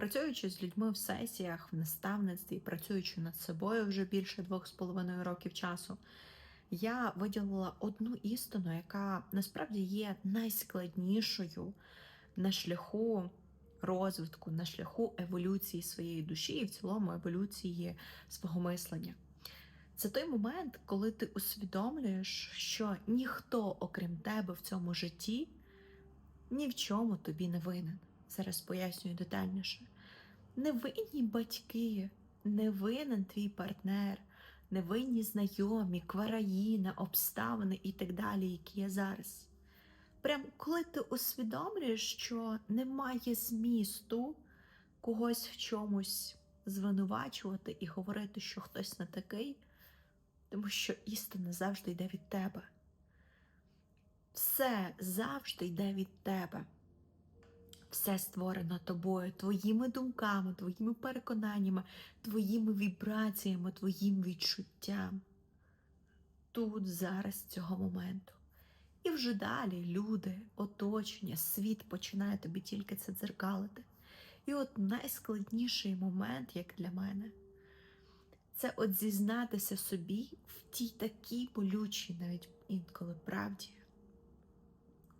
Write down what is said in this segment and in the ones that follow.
Працюючи з людьми в сесіях, в наставництві, працюючи над собою вже більше двох з половиною років часу, я виділила одну істину, яка насправді є найскладнішою на шляху розвитку, на шляху еволюції своєї душі і в цілому еволюції свого мислення. Це той момент, коли ти усвідомлюєш, що ніхто, окрім тебе в цьому житті, ні в чому тобі не винен. Зараз пояснюю детальніше. Не винні батьки, не винен твій партнер, не винні знайомі, квараїна, обставини і так далі, які є зараз. Прям коли ти усвідомлюєш, що немає змісту когось в чомусь звинувачувати і говорити, що хтось не такий, тому що істина завжди йде від тебе. Все завжди йде від тебе. Все створено тобою, твоїми думками, твоїми переконаннями, твоїми вібраціями, твоїм відчуттям. Тут, зараз, цього моменту. І вже далі люди, оточення, світ починає тобі тільки це дзеркалити. І от найскладніший момент, як для мене, це от зізнатися собі в тій такій болючій, навіть інколи правді,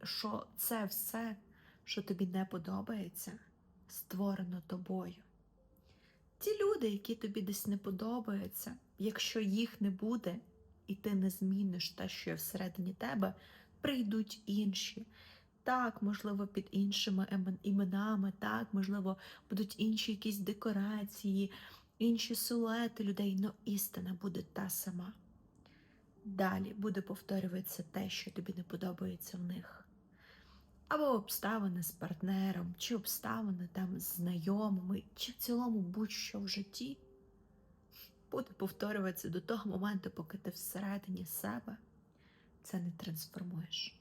що це все, що тобі не подобається, створено тобою. Ті люди, які тобі десь не подобаються, якщо їх не буде, і ти не зміниш те, що є всередині тебе, прийдуть інші. Так, можливо, під іншими іменами, так, можливо, будуть інші якісь декорації, інші силуети людей, але істина буде та сама. Далі буде повторюватися те, що тобі не подобається в них. Або обставини з партнером, чи обставини там з знайомими, чи в цілому будь-що в житті буде повторюватися до того моменту, поки ти всередині себе це не трансформуєш.